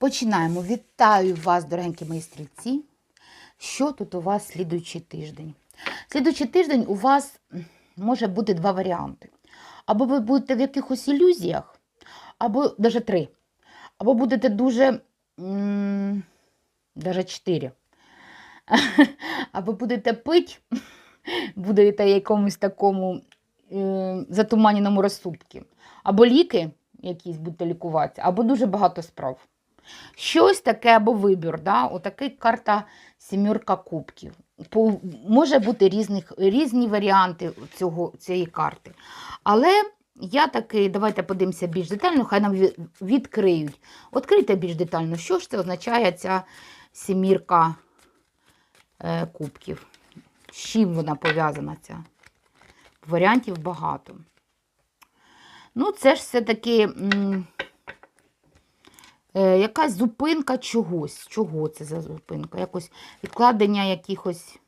Починаємо. Вітаю вас, дорогенькі мої стрільці. Що тут у вас слідуючий тиждень? Слідуючий тиждень у вас може бути два варіанти. Або ви будете в якихось ілюзіях, або навіть три. Або будете дуже. Даже чотири. Або будете пити, будете в якомусь такому е, затуманеному розсудці. Або ліки якісь будете лікуватися, або дуже багато справ. Щось таке або вибір. Да? Отакий карта сімірка кубків. По, може бути різних, різні варіанти цього, цієї карти. Але я таки, давайте подивимося більш детально, хай нам відкриють. Відкрийте більш детально, що ж це означає ця сімірка е, кубків. З чим вона пов'язана ця? Варіантів багато. Ну, це ж все-таки якась зупинка чогось. Чого це за зупинка? Якось відкладення якихось.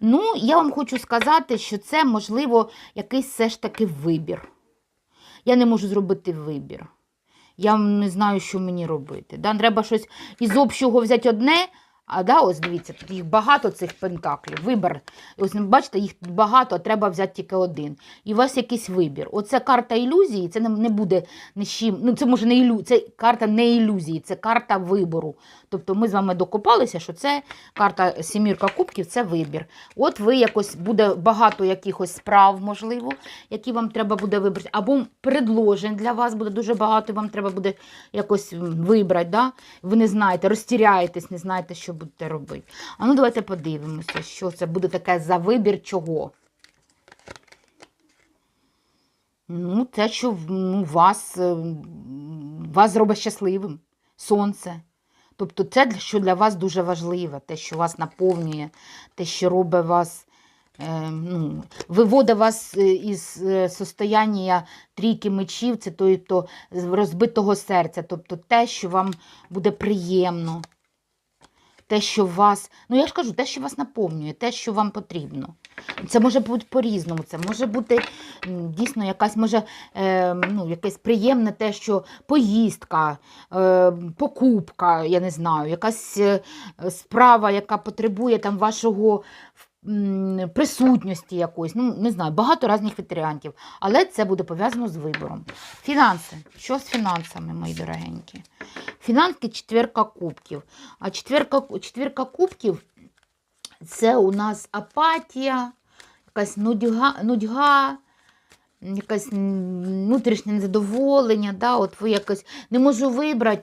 Ну, я вам хочу сказати, що це, можливо, якийсь все ж таки вибір. Я не можу зробити вибір. Я не знаю, що мені робити. Да? Треба щось із общого взяти одне, а да, ось дивіться, тут їх багато цих пентаклів. Вибір. Ось бачите, їх тут багато, а треба взяти тільки один. І у вас якийсь вибір. Оце карта ілюзії, це не, буде ні з чим. Ну, це може не ілю... це карта не ілюзії, це карта вибору. Тобто ми з вами докопалися, що це карта сімірка кубків це вибір. От ви якось буде багато якихось справ, можливо, які вам треба буде вибрати. Або предложень для вас буде дуже багато, вам треба буде якось вибрати. Да? Ви не знаєте, розтіряєтесь, не знаєте, що будете робити. А ну давайте подивимося, що це буде таке за вибір чого. Ну, те, що ну, вас, е, вас зробить щасливим. Сонце. Тобто це, що для вас дуже важливе, те, що вас наповнює, те, що робить вас, е, ну, виводить вас е, із е, состояння трійки мечів, це тобто, розбитого серця, тобто те, що вам буде приємно. Те, що вас, ну я ж кажу, те, що вас наповнює, те, що вам потрібно. Це може бути по-різному. Це може бути дійсно якась може е, ну, якесь приємне те, що поїздка, е, покупка, я не знаю, якась е, справа, яка потребує там вашого присутності якоїсь. Ну, не знаю, багато різних варіантів. Але це буде пов'язано з вибором. Фінанси. Що з фінансами, мої дорогенькі? Фінанси четверка кубків. А четверка, четверка кубків це у нас апатія, якась нудьга, нудьга якесь внутрішнє незадоволення. Да? От ви якось не можу вибрати,